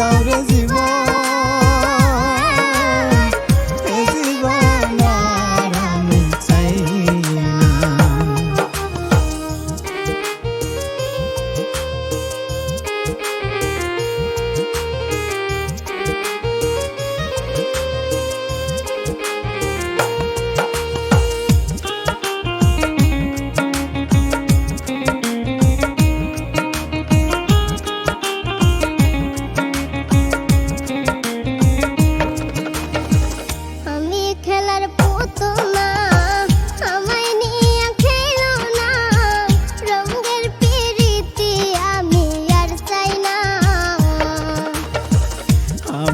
doubt is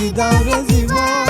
一个人 vez.